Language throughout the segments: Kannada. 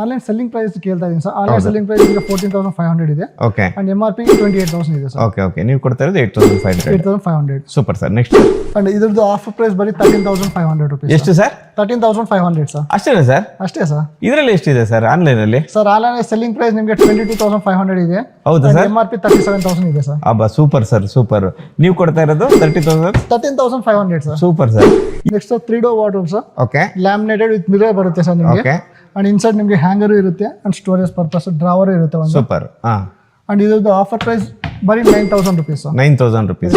ಆನ್ಲೈನ್ ಸೆಲ್ಲಿಂಗ್ ಪ್ರೈಸ್ ಕೇಳ್ತಾ ಇದೀನಿ ಸರ್. ಆನ್ಲೈನ್ ಸೆಲ್ಲಿಂಗ್ ಪ್ರೈಸ್ ಈಗ ಫೋರ್ಟೀನ್ ತೌಸಂಡ್ ಫೈವ್ ಹಂಡ್ರೆಡ್ ಇದೆ. Okay and M R P twenty eight thousand ಇದೆ ಸರ್ ಓಕೆ ಓಕೆ ನೀವು ಕೊಡ್ತಾ ಇರೋದು eight thousand five hundred eight thousand five hundred super sir next and ಇದ್ರದ್ದು ಆಫರ್ ಪ್ರೈಸ್ ಬರೀ thirteen thousand five hundred rupees ಎಷ್ಟು sir thirteen thousand five hundred sir ಅಷ್ಟೇನಾ ಸರ್ ಅಷ್ಟೇ ಸರ್ ಇದರಲ್ಲಿ ಎಷ್ಟಿದೆ ಸರ್ ಆನ್ಲೈನಲ್ಲಿ ಸರ್ ಆನ್ಲೈನ್ ಸೆಲ್ಲಿಂಗ್ ಪ್ರೈಸ್ ನಿಮಗೆ twenty two thousand five hundred ಇದೆ. ಹೌದು sir M R P thirty seven thousand ಇದೆ ಸರ್ ಅಬ್ಬಾ ಸೂಪರ್ ಸರ್ ಸೂಪರ್ ನೀವು ಕೊಡ್ತಾ ಇರೋದು thirty thousand thirteen thousand five hundred sir super sir next three door wardrobe sir okay laminated with mirror ಬರುತ್ತೆ ಸರ್ ನಿಮಗೆ. ಅಂಡ್ ಇನ್ಸೈಡ್ ನಿಮಗೆ ಹ್ಯಾಂಗರು ಇರುತ್ತೆ ಅಂಡ್ ಸ್ಟೋರೇಜ್ ಪರ್ಪಸ್ ಡ್ರಾವರ್ ಇರುತ್ತೆ ಒಂದು. ಸೂಪರ್ ಹಾಂ ಅಂಡ್ ಇದ್ರದ್ದು ಆಫರ್ ಪ್ರೈಸ್ ಬರೀ nine thousand rupees nine thousand rupees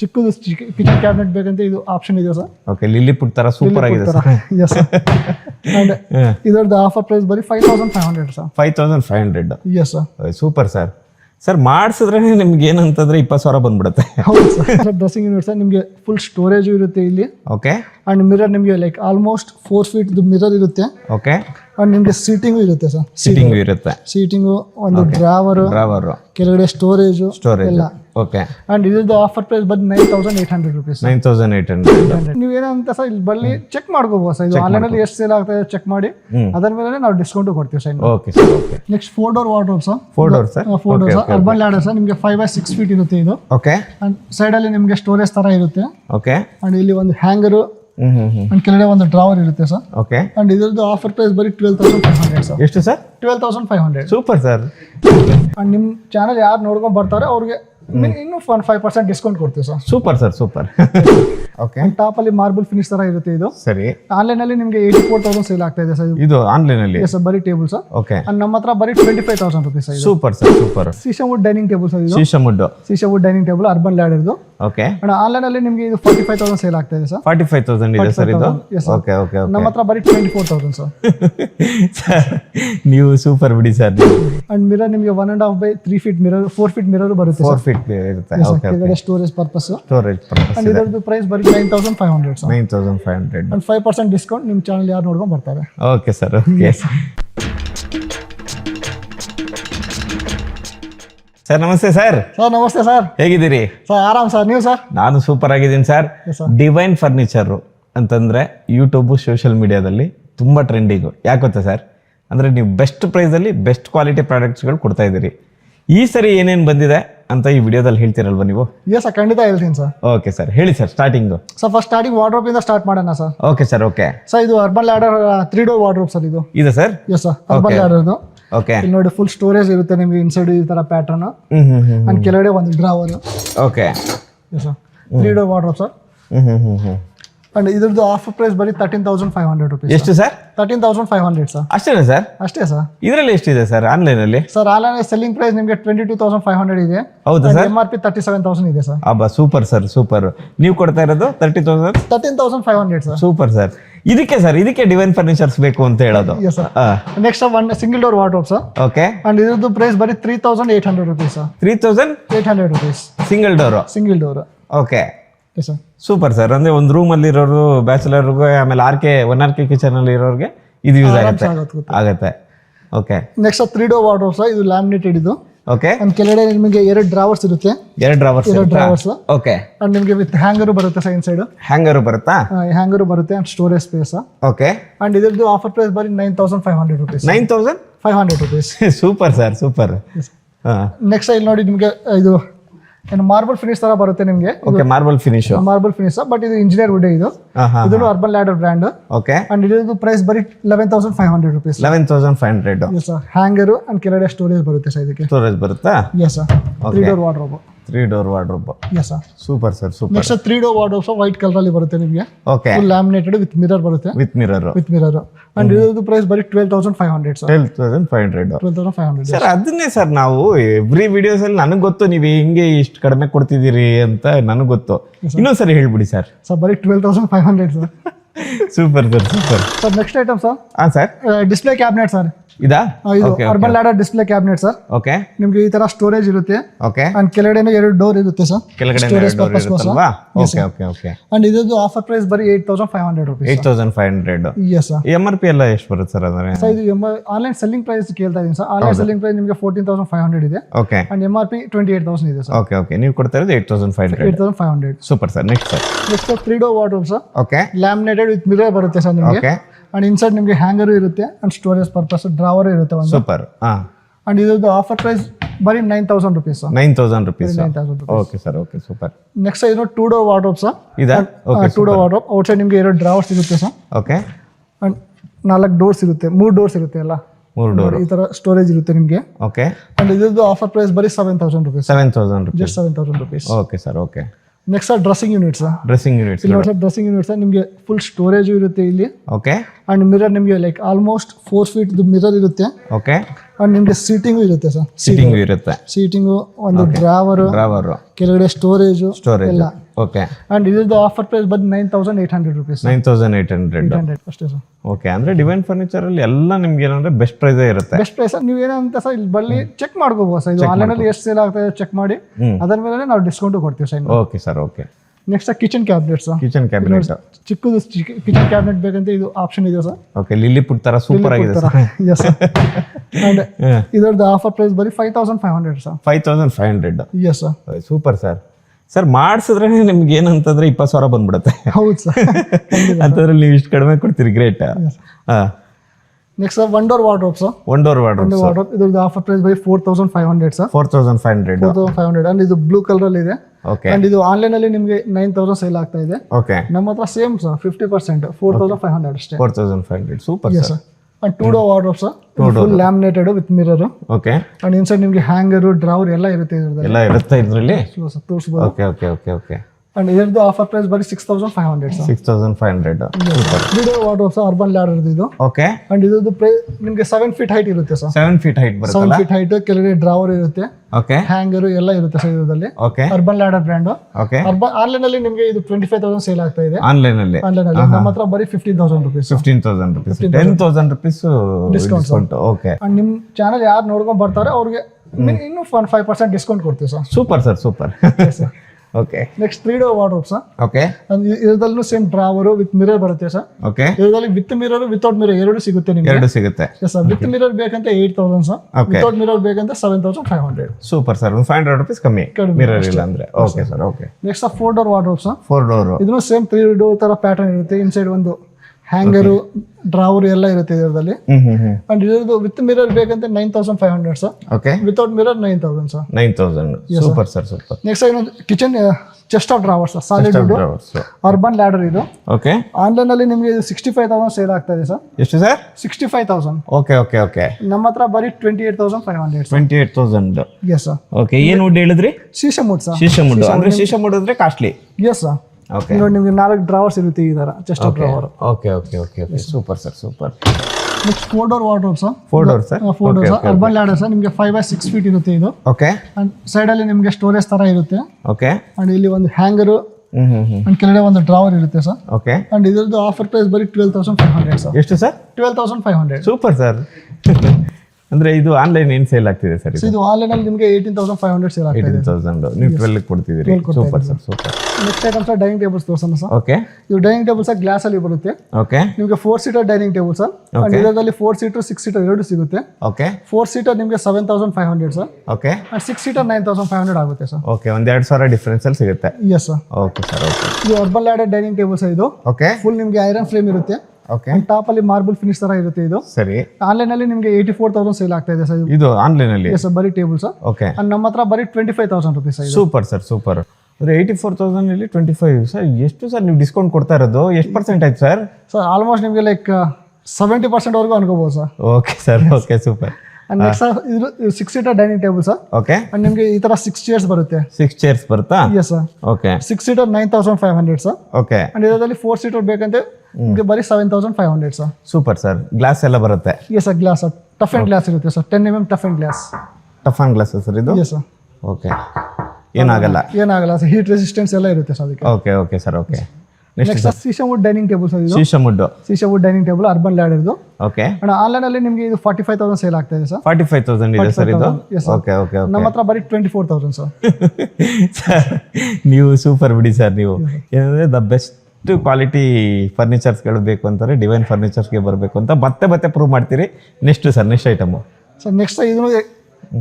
ಚಿಕ್ಕದು ಕಿಚನ್ ಕ್ಯಾಬಿನೆಟ್ ಬೇಕಂತ ಇದು ಆಪ್ಷನ್ ಇದೆ ಸರ್ ಓಕೆ ಲಿಲ್ಲಿ ಪುಟ್ ತರ ಸೂಪರ್ ಆಗಿದೆ ಸರ್ ಎಸ್ ಅಂಡ್ ಇದ್ರದ್ದು ಆಫರ್ ಪ್ರೈಸ್ ಬರೀ five thousand five hundred sir five thousand five hundred yes sir super sir sir ಮಾಡಿಸಿದ್ರೆ ನಿಮ್ಗೆ ಏನಂತಂದ್ರೆ ಇಪ್ಪತ್ತು ಸಾವಿರ ಬಂದ್ಬಿಡುತ್ತೆ. ಹೌದು ಸರ್ ಡ್ರೆಸ್ಸಿಂಗ್ ಯೂನಿಟ್ ಸರ್ ನಿಮಗೆ ಫುಲ್ ಸ್ಟೋರೇಜು ಇರುತ್ತೆ ಇಲ್ಲಿ. ಓಕೆ ಅಂಡ್ ಮಿರರ್ ನಿಮಗೆ like almost four feet mirror ಇರುತ್ತೆ. ಓಕೆ ಅಂಡ್ ನಿಮಗೆ ಸೀಟಿಂಗು ಇರುತ್ತೆ ಸರ್. ಸೀಟಿಂಗ್ ಇರುತ್ತೆ. ಸೀಟಿಂಗು ಒಂದು ಡ್ರಾವರ್ ಡ್ರಾವರ್ ಕೆಳಗಡೆ ಸ್ಟೋರೇಜು ಸ್ಟೋರೇಜ್ ಎಲ್ಲ. ಓಕೆ ಅಂಡ್ ಇದ್ರದ್ದು ಆಫರ್ ಪ್ರೈಸ್ ಬಂದು nine thousand eight hundred rupees nine thousand eight hundred ನೀವು ಏನಂತ ಸರ್ ಇಲ್ಲಿ ಬಲ್ಲಿ ಚೆಕ್ ಮಾಡ್ಕೋಬಹುದು ಸರ್ ಇದು ಆನ್ಲೈನ್ ಅಲ್ಲಿ ಎಷ್ಟು ಸೇಲ್ ಆಗ್ತಾ ಇದೆ ಚೆಕ್ ಮಾಡಿ ಅದರ ಮೇಲೆ ನಾವು ಡಿಸ್ಕೌಂಟ್ ಕೊಡ್ತೀವಿ sir okay sir okay next four door wardrobe sir four door sir four door sir Urban Ladder sir ನಿಮಗೆ ಫೈವ್ ಬೈ ಸಿಕ್ಸ್ ಫೀಟ್ ಇರುತ್ತೆ ಇದು. ಓಕೆ ಅಂಡ್ ಸೈಡ್ ಅಲ್ಲಿ ನಿಮಗೆ ಸ್ಟೋರೇಜ್ ತರ ಇರುತ್ತೆ. ಓಕೆ ಅಂಡ್ ಇಲ್ಲಿ ಒಂದು ಹ್ಯಾಂಗರ್ ಅಂಡ್ ಕೆಳಗಡೆ ಒಂದು ಡ್ರಾವರ್ ಇರುತ್ತೆ ಸರ್ ಓಕೆ ಅಂಡ್ ಇದ್ರದ್ದು ಆಫರ್ ಪ್ರೈಸ್ ಬರಿ twelve thousand five hundred sir ಎಷ್ಟು sir twelve thousand five hundred super sir and ನಿಮ್ಮ ಚಾನಲ್ ಯಾರು ನೋಡ್ಕೊಂಡು ಬರ್ತಾರೆ ಅವ್ರಿಗೆ ಇನ್ನೂ ಒನ್ ಫೈವ್ ಪರ್ಸೆಂಟ್ ಡಿಸ್ಕೌಂಟ್ ಕೊಡ್ತೀವಿ sir. Super sir super okay and top ಅಲ್ಲಿ ಮಾರ್ಬಲ್ ಫಿನಿಶ್ ತರ ಇರುತ್ತೆ ಇದು. ಸರಿ. ಆನ್ಲೈನ್ ಅಲ್ಲಿ ನಿಮಗೆ ಏಯ್ಟಿ ಫೋರ್ ತೌಸಂಡ್ ಸೇಲ್ ಆಗ್ತಾ ಇದೆ ಸರ್ ಇದು. ಆನ್ಲೈನ್ ಅಲ್ಲಿ? ಸರ್ ಬರೀ ಟೇಬಲ್ ಸರ್ ಓಕೆ ಅಂಡ್ ನಮ್ಮ ಹತ್ರ ಬರೀ ಟ್ವೆಂಟಿ ಫೈವ್ ತೌಸಂಡ್ ರುಪೀಸ್ ಇದೆ. Super sir super sheesham wood dining table sir ಇದು. Sheesham wood sheesham wood dining table urban ಲ್ಯಾಡರ್ದು okay and online ಅಲ್ಲಿ ನಿಮಗೆ ಇದು ಫಾರ್ಟಿ ಫೈವ್ ತೌಸಂಡ್ ಸೇಲ್ ಆಗ್ತಾ ಇದೆ ಸರ್ ಫಾರ್ಟಿ ಫೈವ್ ತೌಸಂಡ್ ಇದೆ? ಸರ್ ಇದು ಓಕೆ ಓಕೆ ನಮ್ಮ ಹತ್ರ ಬರೀ twenty four thousand sir sir ನೀವು ಸೂಪರ್ ಬಿಡಿ ಸರ್ ಅಂಡ್ ಮಿರರ್ ನಿಮಗೆ one and half by three feet mirror four feet mirror ಬರುತ್ತೆ ಫೋರ್ ಫೀಟ್ ಇರುತ್ತೆ. ಓಕೆ ಕೆಳಗಡೆ storage purpose storage purpose and ಇದರದ್ದು ಪ್ರೈಸ್ ಬರೀ nine thousand five hundred sir nine thousand five hundred and five percent discount ನಿಮ್ಮ ಚಾನಲ್ ಯಾರು ನೋಡ್ಕೊಂಡು ಬರ್ತಾರೆ. ಓಕೆ ಸರ್ ಓಕೆ ಸರ್ ನಮಸ್ತೆ ಸರ್ ಸರ್ ನಮಸ್ತೆ ಸರ್ ಹೇಗಿದ್ದೀರಿ? ಸರ್ ಆರಾಮ್ ಸರ್ ನೀವು ಸರ್ ನಾನು ಸೂಪರ್ ಆಗಿದ್ದೀನಿ ಸರ್ ಡಿವೈನ್ ಫರ್ನಿಚರು ಅಂತಂದರೆ ಯೂಟ್ಯೂಬು ಸೋಷಿಯಲ್ ಮೀಡಿಯಾದಲ್ಲಿ ತುಂಬ ಟ್ರೆಂಡಿಂಗು ಯಾಕೆ ಗೊತ್ತಾ ಸರ್ ಅಂದರೆ ನೀವು ಬೆಸ್ಟ್ ಪ್ರೈಸಲ್ಲಿ ಬೆಸ್ಟ್ ಕ್ವಾಲಿಟಿ ಪ್ರಾಡಕ್ಟ್ಸ್ಗಳು ಕೊಡ್ತಾ ಇದ್ದೀರಿ. ಈ ಸರಿ ಏನೇನು ಬಂದಿದೆ ಅಂತ ಈ ವಿಡಿಯೋದಲ್ಲಿ ಹೇಳ್ತೀರಲ್ವ ನೀವು? ಎಸ್ ಸರ್ ಖಂಡಿತ ಹೇಳ್ತೀನಿ ಸರ್ ಓಕೆ ಸರ್ ಹೇಳಿ sir starting sir first starting wardrobe ಇಂದ ಸ್ಟಾರ್ಟ್ ಮಾಡೋಣ sir okay sir okay sir ಇದು Urban Ladder three door wardrobe sir ಇದು. ಇದೆ sir yes sir Urban Okay. Okay ಇಲ್ಲಿ ನೋಡಿ ಫುಲ್ ಸ್ಟೋರೇಜ್ ಇರುತ್ತೆ ನಿಮಗೆ ಇನ್ಸೈಡ್ ಈ ತರ ಪ್ಯಾಟರ್ನ್ ಅಂಡ್ ಕೆಳಗಡೆ ಒಂದು drawer okay three door water sir and ಇದ್ರದ್ದು ಆಫರ್ ಪ್ರೈಸ್ ಬರೀ thirteen thousand five hundred rupees ಎಷ್ಟು sir thirteen thousand five hundred sir ಅಷ್ಟೇನಾ ಸರ್ ಅಷ್ಟೇ ಸರ್ ಇದರಲ್ಲಿ ಎಷ್ಟಿದೆ ಸರ್ ಆನ್ಲೈನ್ ಅಲ್ಲಿ? ಸರ್ ಆನ್ಲೈನ್ ಸೆಲ್ಲಿಂಗ್ ಪ್ರೈಸ್ ನಿಮಗೆ twenty two thousand five hundred ಇದೆ. ಹೌದಾ sir M R P thirty seven thousand ಇದೆ ಸರ್ ಅಬ್ಬಾ ಸೂಪರ್ ಸರ್ ಸೂಪರ್ ನೀವು ಕೊಡ್ತಾ ಇರೋದು thirty thousand thirteen thousand five hundred sir super sir ಇದಕ್ಕೆ ಸರ್ ಇದಕ್ಕೆ ಡಿವೈನ್ ಫರ್ನಿಚರ್ಸ್ ಬೇಕು ಅಂತ ಹೇಳೋದು. Next one single door wardrobe sir okay and ಇದ್ರದ್ದು ಪ್ರೈಸ್ ಬರೀ three thousand eight hundred rupees three thousand eight hundred rupees single door single door okay super sir ಅಂದ್ರೆ ಒಂದು ರೂಮ್ ಅಲ್ಲಿ ಇರೋರು ಬ್ಯಾಚುಲರ್ಗೆ ಆಮೇಲೆ R K one R K kitchen ಅಲ್ಲಿ ಇರೋರಿಗೆ ಇದು ಯೂಸ್ ಆಗುತ್ತೆ. ಆಗುತ್ತೆ okay next three door wardrobe sir ಇದು ಲ್ಯಾಮಿನೇಟೆಡ್ ಇದು. ಓಕೆ ಅಂಡ್ ಕೆಳಗಡೆ ನಿಮಗೆ ಎರಡು ಡ್ರಾವರ್ಸ್ ಇರುತ್ತೆ. ಎರಡು ಡ್ರಾವರ್ಸ್ ಎರಡು ಡ್ರಾವರ್ಸ್ ಓಕೆ ಅಂಡ್ ನಿಮಗೆ ವಿತ್ ಹ್ಯಾಂಗರು ಬರುತ್ತೆ ಸೈನ್ ಸೈಡ್ ಹ್ಯಾಂಗರು ಬರುತ್ತಾ? ಹ್ಯಾಂಗರು ಬರುತ್ತೆ and storage space okay and ಇದ್ರದ್ದು ಆಫರ್ ಪ್ರೈಸ್ ಬರಿ nine thousand five hundred rupees nine thousand five hundred rupees super sir super next ಇಲ್ಲಿ ನೋಡಿ ನಿಮಗೆ ಇದು ಏನು ಮಾರ್ಬಲ್ ಫಿನಿಶ್ ತರ ಬರುತ್ತೆ ನಿಮಗೆ? Okay marble finish marble finish but ಇದು ಇಂಜಿನಿಯರ್ ವುಡ್ ಇದು. ಇದು Urban Ladder brand okay and ಇದು ಪ್ರೈಸ್ ಬರೀ eleven thousand five hundred rupees eleven thousand five hundred hanger and ಕೆಳಗಡೆ ಸ್ಟೋರೇಜ್ ಬರುತ್ತೆ ಸರ್ ಇದಕ್ಕೆ. ಸ್ಟೋರೇಜ್ ಬರುತ್ತಾ? Yes sir three door wardrobe three door wardrobe yes sir super sir super next three door wardrobes white colour ಅಲ್ಲಿ ಬರುತ್ತೆ ನಿಮಗೆ. ಓಕೆ ಲ್ಯಾಮಿನೇಟೆಡ್ ವಿತ್ ಮಿರರ್ ಬರುತ್ತೆ. With mirror with mirror and ಇದು ಪ್ರೈಸ್ ಬರೀ twelve thousand five hundred sir twelve thousand five hundred twelve thousand five hundred sir ಅದನ್ನೇ ಸರ್ ನಾವು ಎವ್ರಿ ವಿಡಿಯೋಸ್ ಅಲ್ಲಿ ನನಗೆ ಗೊತ್ತು ನೀವು ಹಿಂಗೆ ಇಷ್ಟು ಕಡಿಮೆ ಕೊಡ್ತಿದ್ದೀರಿ ಅಂತ ನನಗೆ ಗೊತ್ತು. ಇನ್ನೊಂದ್ಸರಿ ಹೇಳ್ಬಿಡಿ ಸರ್ ಸರ್ ಬರೀ twelve thousand five hundred sir super sir super sir next item sir ಹಾಂ ಸರ್ ಡಿಸ್ಪ್ಲೇ ಕ್ಯಾಬಿನೆಟ್ ಸರ್ ಇದಾ? ಇದು Urban Ladder display cabinet sir okay ನಿಮ್ಗೆ ಈ ತರ ಸ್ಟೋರೇಜ್ ಇರುತ್ತೆ. ಓಕೆ ಅಂಡ್ ಕೆಳಗಡೆ ಎರಡು ಡೋರ್ ಇರುತ್ತೆ ಸರ್ ಕೆಳಗಡೆ ಇರುತ್ತಲ್ವಾ? ಓಕೆ ಓಕೆ ಓಕೆ ಅಂಡ್ ಇದ್ರದ್ದು ಆಫರ್ ಪ್ರೈಸ್ ಬರೀ eight thousand five hundred rupees eight thousand five hundred yes sir M R P ಎಲ್ಲ ಎಷ್ಟು ಬರುತ್ತೆ ಸರ್ ಅದರ? ಸರ್ ಇದು ಆನ್ಲೈನ್ ಸೆಲ್ಲಿಂಗ್ ಪ್ರೈಸ್ ಕೇಳ್ತಾ ಇದೀನಿ ಸರ್ ಆನ್ಲೈನ್ ಸೆಲ್ಲಿಂಗ್ ಪ್ರೈಸ್ ನಿಮಗೆ ಫೋರ್ಟೀನ್ ತೌಸಂಡ್ ಫೈವ್ ಹಂಡ್ರೆಡ್ ಇದೆ. Okay and M R P twenty eight thousand ಇದೆ ಸರ್ ಓಕೆ ಓಕೆ ನೀವು ಕೊಡ್ತಾ ಇರೋದು eight thousand five hundred eight thousand five hundred super sir next sir next three door wardrobe sir okay laminated with mirror ಬರುತ್ತೆ ಸರ್ ನಿಮಗೆ. ಓಕೆ ಅಂಡ್ ಇನ್ಸೈಡ್ ನಿಮಗೆ ಹ್ಯಾಂಗರು ಇರುತ್ತೆ ಅಂಡ್ ಸ್ಟೋರೇಜ್ ಪರ್ಪಸ್ ಡ್ರಾವರ್ ಇರುತ್ತೆ ಒಂದು. ಸೂಪರ್ ಹಾಂ. ಅಂಡ್ ಇದ್ರದ್ದು ಆಫರ್ ಪ್ರೈಸ್ ಬರೀ nine thousand rupees nine thousand rupees nine thousand okay sir okay super next ಇದು ಟೂ ಡೋ ವಾರ್ಡ್ರೋಬ್ ಸರ್. ಇದೆ? Okay two door wardrobe outside ನಿಮಗೆ ಎರಡು ಡ್ರಾವರ್ಸ್ ಇರುತ್ತೆ ಸರ್. ಓಕೆ ಅಂಡ್ ನಾಲ್ಕು ಡೋರ್ಸ್ ಇರುತ್ತೆ. ಮೂರು ಡೋರ್ಸ್ ಇರುತ್ತೆ ಅಲ್ಲ? ಮೂರು ಡೋರ್ ಈ ತರ ಸ್ಟೋರೇಜ್ ಇರುತ್ತೆ ನಿಮಗೆ. ಓಕೆ ಅಂಡ್ ಇದ್ರದ್ದು ಆಫರ್ ಪ್ರೈಸ್ ಬರಿ seven thousand rupees seven thousand rupees seven thousand rupees okay sir okay next dressing units dressing units ಇಲ್ಲಿ ನೋಡಿ ಡ್ರೆಸ್ಸಿಂಗ್ ಯೂನಿಟ್ಸ್ ನಿಮಗೆ ಫುಲ್ ಸ್ಟೋರೇಜ್ ಇರುತ್ತೆ ಇಲ್ಲಿ. ಓಕೆ ಅಂಡ್ ಮಿರರ್ ನಿಮಗೆ like almost four feet mirror ಇರುತ್ತೆ. ಓಕೆ ನಿಮಗೆ ಸೀಟಿಂಗು ಇರುತ್ತೆ ಸರ್ ಸೀಟಿಂಗ್ ಇರುತ್ತೆ. ಸೀಟಿಂಗು ಒಂದು ಡ್ರಾವರ್ ಡ್ರಾವರ್ ಕೆಳಗಡೆ ಸ್ಟೋರೇಜು ಸ್ಟೋರೇಜ್ ಎಲ್ಲ. ಓಕೆ ಅಂಡ್ ಇದ್ರದ್ದು ಆಫರ್ ಪ್ರೈಸ್ ಬಂದು nine thousand eight hundred rupees nine thousand eight hundred hundred ಅಷ್ಟೇ ಸರ್ ಓಕೆ ಅಂದ್ರೆ ಡಿವೈನ್ ಫರ್ನಿಚರ್ ಅಲ್ಲಿ ಎಲ್ಲ ನಿಮ್ಗೆ ಏನಂದ್ರೆ ಬೆಸ್ಟ್ ಪ್ರೈಸ್ ಇರುತ್ತೆ. ಬೆಸ್ಟ್ ಪ್ರೈಸ್ ನೀವು ಏನಂತ ಸರ್ ಇಲ್ಲಿ ಬಳ್ಳಿ ಚೆಕ್ ಮಾಡ್ಕೋಬಹುದು ಸರ್ ಇದು ಆನ್ಲೈನ್ ಅಲ್ಲಿ ಎಷ್ಟು ಸೇಲ್ ಆಗ್ತಾ ಇದೆ ಚೆಕ್ ಮಾಡಿ. ಅದರ ಮೇಲೆ ನಾವು ಡಿಸ್ಕೌಂಟ್ ಕೊಡ್ತೀವಿ sir okay sir okay next kitchen cabinet sir kitchen cabinet ಚಿಕ್ಕದು ಕಿಚನ್ ಕ್ಯಾಬಿನೆಟ್ ಬೇಕಂತ ಇದು ಆಪ್ಷನ್ ಇದೆ ಸರ್ ಓಕೆ ಲಿಲ್ಲಿ ಪುಟ್ ತರ ಸೂಪರ್ ಆಗಿದೆ ಸರ್ ಎಸ್ ಅಂಡ್ ಇದರದ್ದು ಆಫರ್ ಪ್ರೈಸ್ ಬರಿ five thousand five hundred sir five thousand five hundred yes sir super sir sir ಮಾಡಿಸಿದ್ರೆ ನಿಮ್ಗೆ ಏನಂತಂದ್ರೆ ಇಪ್ಪತ್ತು ಸಾವಿರ ಬಂದ್ಬಿಡುತ್ತೆ. ಹೌದು ಸರ್ ಅಂತಂದ್ರೆ ನೀವು ಇಷ್ಟು ಕಡಿಮೆ ಕೊಡ್ತೀರಿ ಗ್ರೇಟ್ ಹಾಂ. Next sir one door wardrobe sir one door ward wardrobe ಇದರ ಇದ್ರದ್ದು offer price by four thousand five hundred sir four thousand five hundred four thousand five hundred and ಇದು ಬ್ಲೂ ಕಲರ್ ಅಲ್ಲಿ ಇದೆ ಓಕೆ ಅಂಡ್ ಇದು. ಆನ್ಲೈನ್ ಅಲ್ಲಿ ನಿಮಗೆ ನೈನ್ ತೌಸಂಡ್ ಸೇಲ್ ಆಗ್ತಾ ಇದೆ. ಓಕೆ ನಮ್ಮ ಹತ್ರ same sir fifty percent four thousand five hundred ಅಷ್ಟೇ. Four thousand five hundred super sir and two door wardrobe sir full laminated with mirror okay and inside ನಿಮಗೆ ಹ್ಯಾಂಗರು ಡ್ರಾವರ್ ಎಲ್ಲ ಇರುತ್ತೆ ಇದರಲ್ಲಿ ಎಲ್ಲ ಇರುತ್ತೆ ಇದರಲ್ಲಿ? Sir ತೋರಿಸ್ಬೋದು. Okay okay okay okay and ಇದರದ್ದು ಆಫರ್ ಪ್ರೈಸ್ ಬರೀ six thousand five hundred sir six thousand five hundred video water sir Urban Ladder ಇದು. ಓಕೆ ಅಂಡ್ ಇದ್ರದ್ದು ಪ್ರೈಸ್ ನಿಮಗೆ ಸೆವೆನ್ ಫೀಟ್ ಹೈಟ್ ಇರುತ್ತೆ sir seven feet height seven ಬರುತ್ತಲ್ಲ ಫೀಟ್ ಹೈಟ್ ಕೆಳಗಡೆ ಡ್ರಾವರ್ ಇರುತ್ತೆ. ಓಕೆ ಹ್ಯಾಂಗರ್ ಎಲ್ಲ ಇರುತ್ತೆ ಸರ್ ಇದರಲ್ಲಿ. Okay urban ladder brand okay urban online ಅಲ್ಲಿ ನಿಮಗೆ ಇದು ಟ್ವೆಂಟಿ ಫೈವ್ ತೌಸಂಡ್ ಸೇಲ್ ಆಗ್ತಾ ಇದೆ. ಆನ್ಲೈನ್ ಅಲ್ಲಿ. ಆನ್ಲೈನ್ ಅಲ್ಲಿ. ನಮ್ಮ ಹತ್ರ ಬರೀ fifteen thousand rupees fifteen thousand rupees ten thousand rupees discount okay and ನಿಮ್ಮ ಚಾನಲ್ ಯಾರು ನೋಡ್ಕೊಂಡ್ ಬರ್ತಾರೆ ಅವ್ರಿಗೆ ಇನ್ನೂ ಫೈವ್ ಪರ್ಸೆಂಟ್ ಡಿಸ್ಕೌಂಟ್ ಕೊಡ್ತೀವಿ sir super sir super okay next three door wardrobe sir okay ಇದರಲ್ಲೂ ಸೇಮ್ ಡ್ರಾವರು ವಿತ್ ಮಿರರ್ ಬರುತ್ತೆ ಸರ್ ಓಕೆ ಇದರಲ್ಲಿ ವಿತ್ ಮಿರರ್ ವಿತೌಟ್ ಮಿರರ್ ಎರಡು ಸಿಗುತ್ತೆ ನಿಮಗೆ? ಎರಡು ಸಿಗುತ್ತೆ. ಸರ್ ವಿತ್ ಮಿರರ್ ಬೇಕಂತ eight thousand sir. Without mirror ಬೇಕಂತ seven thousand five hundred super sir ಒಂದು ಫೈವ್ ಹಂಡ್ರೆಡ್ ರುಪೀಸ್ ಕಮ್ಮಿ. ಮಿರರ್ ಇಲ್ಲ ಅಂದ್ರೆ okay sir okay next four door wardrobe sir four door ಇದನ್ನು ಸೇಮ್ ತ್ರೀ ಡೋರ್ ತರ ಪ್ಯಾಟರ್ನ್ ಇರುತ್ತೆ. ಇನ್ಸೈಡ್ ಒಂದು ಹ್ಯಾಂಗರು ಡ್ರಾವರ್ ಎಲ್ಲ ಇರುತ್ತೆ ಇದರಲ್ಲಿ ಹ್ಮ್ ಹ್ಮ್ ಹ್ಮ್. ಅಂಡ್ ಇದ್ರದ್ದು ವಿತ್ ಮಿರರ್ ಬೇಕಂತ nine thousand five hundred sir okay without mirror nine thousand sir nine thousand super sir super next ಇನ್ನೊಂದು kitchen chest of drawer sir solid wood Urban Ladder ಇದು. ಓಕೆ ಆನ್ಲೈನ್ ಅಲ್ಲಿ ನಿಮಗೆ ಸಿಕ್ಸ್ಟಿ ಫೈವ್ ತೌಸಂಡ್ ಸೇಲ್ ಆಗ್ತಾ ಇದೆ ಸರ್ ಎಷ್ಟು sir sixty five thousand okay okay okay ನಮ್ಮ ಹತ್ರ ಬರೀ twenty eight thousand five hundred twenty eight thousand yes sir okay ಏನು ವುಡ್ ಹೇಳಿದ್ರಿ? ಶೀಶಮುಡ್ ಸರ್ ಶೀಶಮುಡ್ ಅಂದ್ರೆ ಶೀಶಮುಡ್ ಅಂದ್ರೆ ಕಾಸ್ಟ್ಲಿ ಎಸ್ ಸರ್ ನೋಡಿ ನಿಮಗೆ ನಾಲ್ಕು ಡ್ರಾವರ್ಸ್ ಇರುತ್ತೆ ಈ ತರ chest drawer okay okay okay okay super sir super next four door wardrobe sir four door sir four door sir Urban Ladder sir ನಿಮಗೆ ಫೈವ್ ಬೈ ಸಿಕ್ಸ್ ಫೀಟ್ ಇರುತ್ತೆ ಇದು. ಓಕೆ ಅಂಡ್ ಸೈಡ್ ಅಲ್ಲಿ ನಿಮಗೆ ಸ್ಟೋರೇಜ್ ತರ ಇರುತ್ತೆ. ಓಕೆ ಅಂಡ್ ಇಲ್ಲಿ ಒಂದು ಹ್ಯಾಂಗರ್ ಅಂಡ್ ಕೆಳಗಡೆ ಒಂದು ಡ್ರಾವರ್ ಇರುತ್ತೆ ಸರ್ ಓಕೆ ಅಂಡ್ ಇದರದ್ದು ಆಫರ್ ಪ್ರೈಸ್ ಬರೀ twelve thousand five hundred sir ಎಷ್ಟು sir twelve thousand five hundred super sir ಅಂದ್ರೆ ಇದು ಆನ್ಲೈನ್ ಏನ್ ಸೇಲ್ ಆಗ್ತಿದೆ ಸರ್ ಇದು? ಆನ್ಲೈನ್ ಅಲ್ಲಿ ನಿಮಗೆ eighteen thousand five hundred sale ಆಗ್ತಿದೆ ಏಯ್ಟೀನ್ ತೌಸಂಡ್ ನೀವು twelve ಕೊಡ್ತಿದ್ದೀರಿ. Super sir super next item sir dining tables ತೋರಿಸೋಣ ಸರ್ ಓಕೆ ಇದು ಡೈನಿಂಗ್ ಟೇಬಲ್ ಸರ್ ಗ್ಲಾಸ್ ಅಲ್ಲಿ ಬರುತ್ತೆ. ಓಕೆ ನಿಮಗೆ four seater dining table sir and ಇದರಲ್ಲಿ ಫೋರ್ ಸೀಟರ್ ಸಿಕ್ಸ್ ಸೀಟರ್ ಎರಡು ಸಿಗುತ್ತೆ. ಓಕೆ ಫೋರ್ ಸೀಟರ್ ನಿಮಗೆ seven thousand five hundred sir okay and six seater nine thousand five hundred ಆಗುತ್ತೆ ಸರ್ ಓಕೆ ಒಂದ್ ಎರಡು ಸಾವಿರ ಡಿಫ್ರೆನ್ಸ್ ಅಲ್ಲಿ ಸಿಗುತ್ತೆ. Yes sir okay sir okay ಇದು Urban Ladder dining table sir ಇದು. ಓಕೆ ಫುಲ್ ನಿಮಗೆ ಐರನ್ ಫ್ರೇಮ್ ಇರುತ್ತೆ. ಟಾಪ್ ಅಲ್ಲಿ ಮಾರ್ಬಲ್ ಫಿನಿಶ್ ತರ ಇರುತ್ತೆ ಇದು. ಸರಿ. ಆನ್ಲೈನ್ ಅಲ್ಲಿ ನಿಮಗೆ ಏಯ್ಟಿ ಫೋರ್ ತೌಸಂಡ್ ಸೇಲ್ ಆಗ್ತಾ ಇದೆ ಸರ್ ಇದು. ಆನ್ಲೈನ್ ಅಲ್ಲಿ? ಸರ್ ಬರೀ ಟೇಬಲ್ ಸರ್ ಓಕೆ ನಮ್ಮ ಹತ್ರ ಬರೀ twenty five thousand rupees super sir super ಅಂದ್ರೆ ಏಯ್ಟಿ ಫೋರ್ ತೌಸಂಡ್ ಅಲ್ಲಿ ಟ್ವೆಂಟಿ ಫೈವ್ ಸರ್ ಎಷ್ಟು ಸರ್ ನೀವು ಡಿಸ್ಕೌಂಟ್ ಕೊಡ್ತಾ ಇರೋದು? ಎಷ್ಟು ಪರ್ಸೆಂಟ್ ಆಯ್ತು ಸರ್ ಸರ್ ಆಲ್ಮೋಸ್ಟ್ ನಿಮಗೆ ಲೈಕ್ ಸೆವೆಂಟಿ ಪರ್ಸೆಂಟ್ ವರೆಗೂ ಅನ್ಕೋಬಹುದು sir okay sir okay super and next ಇದು six seater dining table sir okay and ನಿಮಗೆ ಈ ತರ ಸಿಕ್ಸ್ ಚೇರ್ಸ್ ಬರುತ್ತೆ. ಸಿಕ್ಸ್ ಚೇರ್ಸ್ ಬರುತ್ತಾ? Yes sir okay six seater nine thousand five hundred sir okay and ಇದರಲ್ಲಿ ಫೋರ್ ಸೀಟರ್ ಬೇಕಂತೆ ನಿಮಗೆ ಬರೀ seven thousand five hundred sir super sir glass ಎಲ್ಲ ಬರುತ್ತೆ? Yes sir glass sir toughened glass ಇರುತ್ತೆ sir ten M M toughened glass toughened glass sir ಇದು? ಎಸ್ ಸರ್ ಓಕೆ ಏನಾಗಲ್ಲ? ಏನಾಗಲ್ಲ ಸರ್ ಹೀಟ್ ರೆಸಿಸ್ಟೆನ್ಸ್ ಎಲ್ಲ ಇರುತ್ತೆ ಸರ್ ಅದಕ್ಕೆ. Okay okay sir okay next sheesham wood dining table sir ಇದು? Sheesham wood sheesham wood dining table urban ladder ಇದು ಓಕೆ ಆನ್ಲೈನ್ ಅಲ್ಲಿ ನಿಮಗೆ ಇದು ಫಾರ್ಟಿ ಫೈವ್ ತೌಸಂಡ್ ಸೇಲ್ ಆಗ್ತಾ ಇದೆ ಸರ್ ಫಾರ್ಟಿ ಫೈವ್ ತೌಸಂಡ್ ಇದೆ? ಸರ್ ಇದು ಓಕೆ ಓಕೆ ನಮ್ಮ ಹತ್ರ ಬರೀ twenty four thousand sir sir ನೀವು ಸೂಪರ್ ಬಿಡಿ ಸರ್ ನೀವು. ಏನಂದ್ರೆ ದ ಬೆಸ್ಟ್ ಕ್ವಾಲಿಟಿ ಫರ್ನಿಚರ್ಸ್ಗಳು ಬೇಕು ಅಂತಾರೆ ಡಿವೈನ್ ಫರ್ನಿಚರ್ಸ್ಗೆ ಬರಬೇಕು ಅಂತ ಮತ್ತೆ ಮತ್ತೆ ಪ್ರೂವ್ ಮಾಡ್ತೀರಿ. Next sir next item sir next ಇದು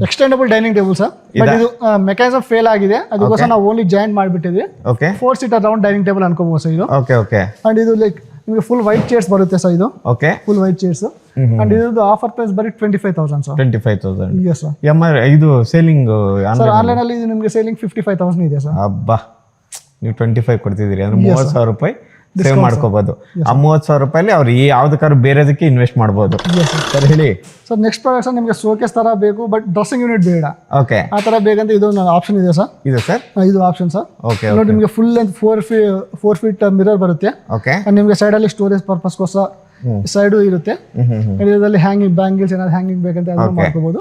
extendable dining table sir but ಇದು? ಮೆಕ್ಯಾನಿಸಮ್ ಫೇಲ್ ಆಗಿದೆ. ಅದಕ್ಕೋಸ್ಕರ ನಾವು only joint ಮಾಡಿಬಿಟ್ಟಿದ್ವಿ. Okay four seater round dining table ಅನ್ಕೋಬಹುದು sir ಇದು. ಓಕೆ ಓಕೆ ಅಂಡ್ ಇದು ಲೈಕ್ ನಿಮಗೆ ಫುಲ್ ವೈಟ್ ಚೇರ್ಸ್ ಬರುತ್ತೆ ಸರ್ ಇದು. Okay full white chairs and ಇದು ಆಫರ್ ಪ್ರೈಸ್ ಬರೀ twenty five thousand sir twenty five thousand yes sir M R ಇದು ಸೇಲಿಂಗ್ ಸರ್ ಆನ್ಲೈನ್ ಅಲ್ಲಿ? ಇದು ನಿಮಗೆ ಸೇಲಿಂಗ್ ಫಿಫ್ಟಿ ಫೈವ್ ತೌಸಂಡ್ ಇದೆ ಸರ್ ಅಬ್ಬಾ. ನೀವು ಟ್ವೆಂಟಿ ಫೈವ್ ಕೊಡ್ತಿದ್ದೀರಿ. ಅಂದ್ರೆ ಮೂವತ್ತು ಸಾವಿರ ರೂಪಾಯಿ ಸೇವ್ ಮಾಡ್ಕೋಬಹುದು ಆ ಮೂವತ್ತು ಸಾವಿರ ರೂಪಾಯಿ ಅವ್ರು ಈ ಯಾವ್ದಕ್ಕಾದ್ರು ಬೇರೆದಕ್ಕೆ ಇನ್ವೆಸ್ಟ್ ಮಾಡ್ಬೋದು. ಸರ್ ಹೇಳಿ. ಸರ್ ನೆಕ್ಸ್ಟ್ ಪ್ರಾಡಕ್ಟ್ ಸರ್ ನಿಮಗೆ ಶೋಕೇಸ್ ತರ ಬೇಕು ಬಟ್ ಡ್ರೆಸ್ಸಿಂಗ್ ಯೂನಿಟ್ ಬೇಡ. ಓಕೆ ಆ ತರ ಬೇಕಂತ ಇದು ಆಪ್ಷನ್ ಇದೆ ಸರ್ ಇದೆ ಸರ್ ಇದು ಆಪ್ಷನ್ ಸರ್ ಓಕೆ ನೋಡಿ ನಿಮಗೆ full length four feet four feet mirror ಬರುತ್ತೆ. ಓಕೆ ನಿಮಗೆ ನಿಮಗೆ ಸೈಡಲ್ಲಿ ಸ್ಟೋರೇಜ್ ಪರ್ಪಸ್ಗೋಸ್ಕರ ಸೈಡು ಇರುತ್ತೆ. ಇದರಲ್ಲಿ ಹ್ಯಾಂಗಿಂಗ್ ಬ್ಯಾಂಗಿಲ್ಸ್ ಏನಾದ್ರು ಹ್ಯಾಂಗಿಂಗ್ ಬೇಕಂತ ಅದನ್ನ ಮಾಡ್ಕೋಬಹುದು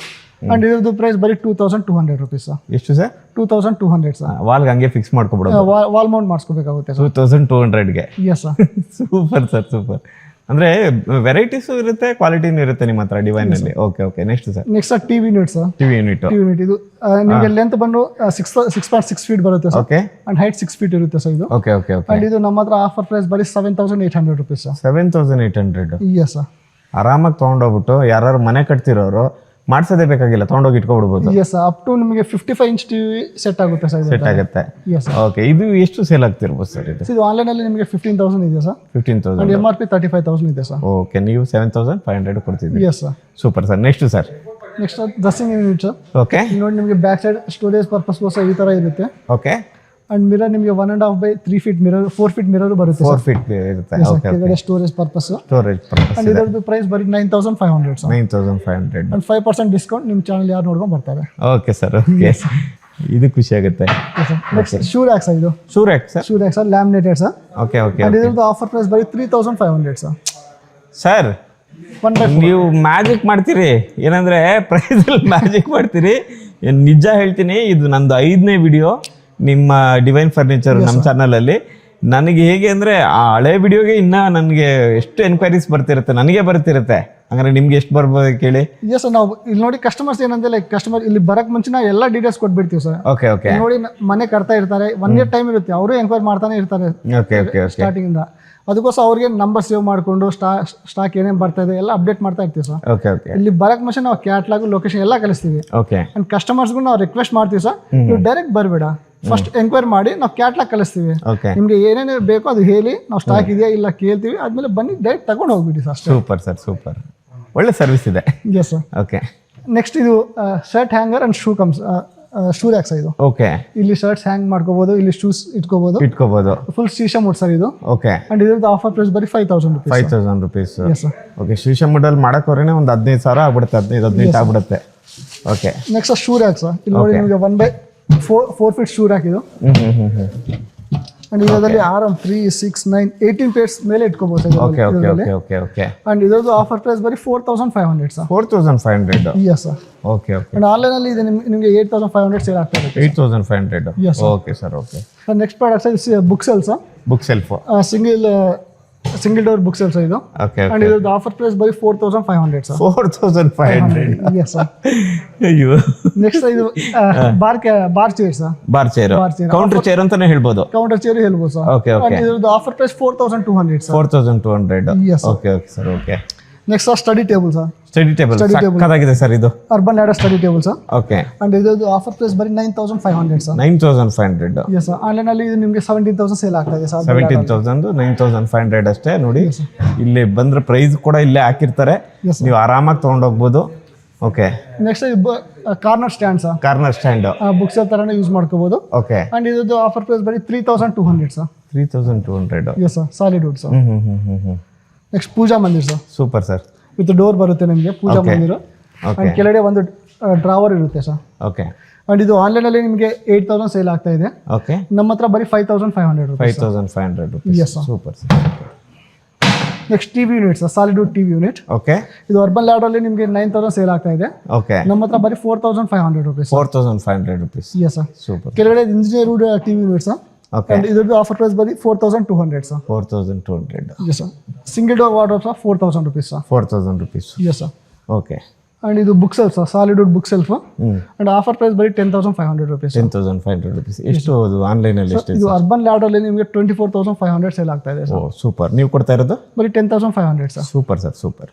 ಅಂಡ್ ಇದ್ರದ್ದು ಪ್ರೈಸ್ ಬರೀ two thousand two hundred rupees ಎಷ್ಟು sir? Two thousand two hundred sir. ವಾಲ್ಗೆ ಹಂಗೆ ಫಿಕ್ಸ್ ಮಾಡ್ಕೊಬಿಡೋದು. ವಾಲ್ ಮೌಂಟ್ ಮಾಡಿಸ್ಕೋಬೇಕಾಗುತ್ತೆ two thousand two ಹಂಡ್ರೆಡ್ಗೆ yes sir super sir super ಅಂದ್ರೆ ವೆರೈಟೀಸ್ ಇರುತ್ತೆ ಕ್ವಾಲಿಟಿನೂ ಇರುತ್ತೆ ನಿಮ್ಮ ಹತ್ರ ಡಿವೈನ್ ಅಲ್ಲಿ. Okay okay next sir next TV unit sir TV unit TV unit ಇದು. ನಿಮಗೆ ಲೆಂತ್ ಬಂದು six six point six feet ಬರುತ್ತೆ sir okay and height six feet ಇರುತ್ತೆ ಸರ್ ಇದು. ಓಕೆ ಓಕೆ ಓಕೆ ಅಂಡ್ ಇದು ನಮ್ಮ ಹತ್ರ ಆಫರ್ ಪ್ರೈಸ್ ಬರೀ seven thousand eight hundred rupees sir seven thousand eight hundred yes sir ಆರಾಮಾಗಿ ತೊಗೊಂಡೋಗ್ಬಿಟ್ಟು ಯಾರು ಮನೆ ಕಟ್ತಿರೋರು ಮಾಡ್ಸೋದೇ ಬೇಕಾಗಿಲ್ಲ ತೊಗೊಂಡೋಗಿ ಇಟ್ಕೊಬಿಡ್ಬೋದು. ಎಸ್ ಅಪ್ ಟು ನಿಮಗೆ fifty five inch TV set ಆಗುತ್ತೆ ಸರ್ ಸೆಟ್ ಆಗುತ್ತೆ. ಎಸ್ ಓಕೆ ಇದು ಎಷ್ಟು ಸೇಲ್ ಆಗ್ತಿರ್ಬೋದು ಸರ್ ಇದು? ಇದು ಆನ್ಲೈನ್ ಅಲ್ಲಿ ನಿಮಗೆ ಫಿಫ್ಟೀನ್ ತೌಸಂಡ್ ಇದೆ sir fifteen thousand M R P thirty five thousand ಇದೆ ಸರ್ ಓಕೆ ನೀವು ಸೆವೆನ್ ತೌಸಂಡ್ ಫೈವ್ ಹಂಡ್ರೆಡ್ ಕೊಡ್ತೀವಿ yes sir super sir next sir next dressing unit sir okay ನೋಡಿ ನಿಮಗೆ ಬ್ಯಾಕ್ ಸೈಡ್ ಸ್ಟೋರೇಜ್ ಪರ್ಪಸ್ಗೋಸ್ಕರ ಈ ತರ ಇರುತ್ತೆ. ಓಕೆ ಅಂಡ್ ಮಿರರ್ ನಿಮಗೆ one and half by three feet mirror four feet mirror ಬರುತ್ತೆ ಫೋರ್ ಫೀಟ್ ಇರುತ್ತೆ. Okay storage purpose storage purpose and ಇದರದ್ದು ಪ್ರೈಸ್ ಬರೀ nine thousand five hundred sir nine thousand five hundred and five percent discount ನಿಮ್ಮ ಚಾನಲ್ ಯಾರು ನೋಡ್ಕೊಂಡು ಬರ್ತಾರೆ? ಓಕೆ ಸರ್ ಓಕೆ ಇದು ಖುಷಿ ಆಗುತ್ತೆ. ನೆಕ್ಸ್ಟ್ ಶೂ ರ್ಯಾಕ್ ಸರ್ ಇದು. Rack sir shoe rack sir laminated sir okay okay and ಇದರದ್ದು ಆಫರ್ ಪ್ರೈಸ್ ಬರೀ three thousand five hundred sir sir ನೀವು ಮ್ಯಾಜಿಕ್ ಮಾಡ್ತೀರಿ. ಏನಂದ್ರೆ ಪ್ರೈಸಲ್ಲಿ ಮ್ಯಾಜಿಕ್ ಮಾಡ್ತೀರಿ. ನಿಜ ಹೇಳ್ತೀನಿ ಇದು ನಂದು ಐದನೇ ವಿಡಿಯೋ ನಿಮ್ಮ ಡಿವೈನ್ ಫರ್ನಿಚರ್ ನಮ್ಮ ಚಾನಲಲ್ಲಿ ನನಗೆ ಹೇಗೆ ಅಂದರೆ ಆ ಹಳೆ ವಿಡಿಯೋಗೆ ಇನ್ನ ನನಗೆ ಎಷ್ಟು ಎನ್ಕ್ವೈರೀಸ್ ಬರ್ತಿರುತ್ತೆ ನನಗೆ ಬರ್ತಿರುತ್ತೆ. ಹಂಗಾರೆ ನಿಮ್ಗೆ ಎಷ್ಟು ಬರ್ಬೋದು ಕೇಳಿ. ಎಸ್ ನಾವು ಇಲ್ಲಿ ನೋಡಿ ಕಸ್ಟಮರ್ಸ್ ಏನಂದ್ರೆ ಲೈಕ್ ಕಸ್ಟಮರ್ ಇಲ್ಲಿ ಬರಕ್ ಮುಂಚೆ ನಾವು ಎಲ್ಲ ಡೀಟೇಲ್ಸ್ ಕೊಟ್ಬಿಡ್ತೀವಿ ಸರ್ ಓಕೆ ಓಕೆ ನೋಡಿ ಮನೆ ಕಟ್ತಾ ಇರ್ತಾರೆ ಒನ್ ಇಯರ್ ಟೈಮ್ ಇರುತ್ತೆ ಅವರು ಎನ್ಕ್ವೈರಿ ಮಾಡ್ತಾನೆ ಇರ್ತಾರೆ ಓಕೆ ಓಕೆ ಸ್ಟಾರ್ಟಿಂಗ್ ಇಂದ. ಅದಕ್ಕೋಸ್ಕರ ಅವ್ರಿಗೆ ನಂಬರ್ ಸೇವ್ ಮಾಡಿಕೊಂಡು ಸ್ಟಾ ಸ್ಟಾಕ್ ಏನೇನು ಬರ್ತಾ ಇದೆ ಎಲ್ಲ ಅಪ್ಡೇಟ್ ಮಾಡ್ತಾ ಇರ್ತೀವಿ ಸರ್ ಓಕೆ ಓಕೆ ಇಲ್ಲಿ ಬರಕ್ ಮುಂಚೆ ನಾವು ಕ್ಯಾಟ್ಲಾಗ್ ಲೊಕೇಶನ್ ಎಲ್ಲ ಕಳಿಸ್ತೀವಿ. ಓಕೆ ಅಂಡ್ ಕಸ್ಟಮರ್ಸ್ಗೂ ನಾವು ರಿಕ್ವೆಸ್ಟ್ ಮಾಡ್ತೀವಿ ಸರ್ ನೀವು ಡೈರೆಕ್ಟ್ ಬರಬೇಡ. ಫಸ್ಟ್ ಎಂಕ್ವೈರಿ ಮಾಡಿ ನಾವು ಕ್ಯಾಟ್ಲಾಗ್ ಕಳಿಸ್ತೀವಿ. ನಿಮ್ಗೆ ಏನೇನು ಬೇಕೋ ಅದು ಹೇಳಿ ನಾವು ಸ್ಟಾಕ್ ಇದೆಯಾ ಇಲ್ಲ ಕೇಳ್ತೀವಿ. ಆದ್ಮೇಲೆ ಬನ್ನಿ ಡೈರೆಕ್ಟ್ ತಗೊಂಡು ಹೋಗ್ಬಿಡಿ ಸರ್ ಸೂಪರ್ ಸರ್ ಸೂಪರ್ ಒಳ್ಳೆ ಸರ್ವಿಸ್ ಇದೆ. ಎಸ್ ಸರ್ ಓಕೆ ನೆಕ್ಸ್ಟ್ ಇದು shirt hanger and shoe comes shoe racks ಇದು. ಓಕೆ ಇಲ್ಲಿ ಶರ್ಟ್ಸ್ ಹ್ಯಾಂಗ್ ಮಾಡ್ಕೋಬಹುದು ಇಲ್ಲಿ ಶೂಸ್ ಇಟ್ಕೋಬಹುದು ಇಟ್ಕೋಬಹುದು ಫುಲ್ ಶೀಶಾ ಮುಡ್ ಸರ್ ಇದು. ಓಕೆ ಅಂಡ್ ಇದ್ರದ್ದು ಆಫರ್ ಪ್ರೈಸ್ ಬರೀ five thousand rupees five thousand rupees sir okay ಶೀಶಾ ಮಾಡಲ್ ಮಾಡಕ್ ಹೊರೇನೆ ಒಂದು ಹದಿನೈದು ಸಾವಿರ ಆಗ್ಬಿಡುತ್ತೆ ಹದಿನೈದು ಹದಿನೈದು ಆಗ್ಬಿಡುತ್ತೆ. ಓಕೆ ನೆಕ್ಸ್ಟ್ ಶೂ ರ್ಯಾಕ್ಸ್ ಇಲ್ಲಿ ನೋಡಿ ನಿಮಗೆ one by four four feet sure ಹಾಕಿದ್ದು ಅಂಡ್ ಇದರಲ್ಲಿ ಆರಾಮ್ three six nine eighteen pairs ಮೇಲೆ ಇಟ್ಕೋಬಹುದು okay okay okay okay okay and ಇದರದ್ದು ಆಫರ್ ಪ್ರೈಸ್ ಬರೀ four thousand five hundred sir. Four thousand five hundred yes sir okay okay and online ಅಲ್ಲಿ ಇದೆ ನಿಮಗೆ eight thousand five hundred sale ಆಗ್ತಾ ಇದೆ eight thousand five hundred yes okay sir okay next products book shelves book shelf single single door book shelves ಇದು. ಓಕೆ ಅಂಡ್ ಇದು ಆಫರ್ ಪ್ರೈಸ್ ಬರೀ four thousand five hundred sir four thousand five hundred yes sir ಅಯ್ಯೋ. ನೆಕ್ಸ್ಟ್ ಇದು bar bar chair sir bar chair. Counter chair ಅಂತಾನೆ ಹೇಳ್ಬೋದು. ಕೌಂಟರ್ ಚೇರ್ ಹೇಳ್ಬೋದು ಸರ್ ಓಕೆ ಓಕೆ ಇದು offer price four thousand two hundred sir four thousand two hundred okay okay sir okay next study table sir study table. ಸಕ್ಕತ್ತಾಗಿದೆ ಸರ್ ಇದು. Urban Ladder study table sir okay and ಇದು ಆಫರ್ ಪ್ರೈಸ್ ಬರೀ nine thousand five hundred sir nine thousand five hundred yes sir online ಅಲ್ಲಿ ಇದು ನಿಮಗೆ ಸೆವೆಂಟೀನ್ ತೌಸಂಡ್ ಸೇಲ್ ಆಗ್ತಾ ಇದೆ sir seventeen thousand nine thousand five hundred ಅಷ್ಟೇ. ನೋಡಿ ಇಲ್ಲಿ ಬಂದ್ರೆ ಪ್ರೈಸ್ ಕೂಡ ಇಲ್ಲೇ ಹಾಕಿರ್ತಾರೆ. ನೀವು ಆರಾಮಾಗಿ ತೊಗೊಂಡೋಗ್ಬೋದು. Okay next corner stand sir corner stand books ತರನೇ ಯೂಸ್ ಮಾಡ್ಕೋಬಹುದು ಓಕೆ ಅಂಡ್ ಇದು ಆಫರ್ ಪ್ರೈಸ್ ಬರೀ three thousand two hundred sir three thousand two hundred yes sir solid wood sir next puja mandir sir super sir with door ಬರುತ್ತೆ ನಿಮಗೆ ಪೂಜಾ. ಮಂದಿರ. ಅಂಡ್ ಕೆಳಗಡೆ ಒಂದು ಡ್ರಾವರ್ ಇರುತ್ತೆ ಸರ್. ಓಕೆ ಅಂಡ್ ಇದು ಆನ್ಲೈನ್ ಅಲ್ಲಿ ನಿಮಗೆ ಏಟ್ ತೌಸಂಡ್ ಸೇಲ್ ಆಗ್ತಾ ಇದೆ. ಓಕೆ ನಮ್ಮ ಹತ್ರ ಬರೀ five thousand five hundred five thousand five hundred Yes, sir. Super sir next TV unit sir solid TV unit okay ಇದು ಅರ್ಬನ್ ಲ್ಯಾಡ್ ಅಲ್ಲಿ ನಿಮಗೆ ನೈನ್ ತೌಸಂಡ್ ಸೇಲ್ ಆಗ್ತಾ ಇದೆ. ಓಕೆ ನಮ್ಮ ಹತ್ರ ಬರೀ four thousand five hundred rupees four thousand five hundred rupees yes sir super ಕೆಳಗಡೆ engineered wood TV unit sir okay ಇದ್ರದ್ದು ಆಫರ್ ಪ್ರೈಸ್ ಬರೀ four thousand two hundred sir four thousand two hundred yes sir single door wardrobe sir four thousand rupees sir four thousand rupees yes sir okay and ಇದು book shelf sir solid wood book shelf and offer price ಬರೀ ten thousand five hundred rupees ten thousand five hundred rupees ಎಷ್ಟು ಅದು? ಆನ್ಲೈನಲ್ಲಿ ಎಷ್ಟು ಇದು ಅರ್ಬನ್ ಲ್ಯಾಡ್ ಅಲ್ಲಿ ನಿಮಗೆ twenty four thousand five hundred sale ಆಗ್ತಾ ಇದೆ ಸರ್ ಸೂಪರ್ ನೀವು ಕೊಡ್ತಾ ಇರೋದು? ಬರೀ ten thousand five hundred sir super sir super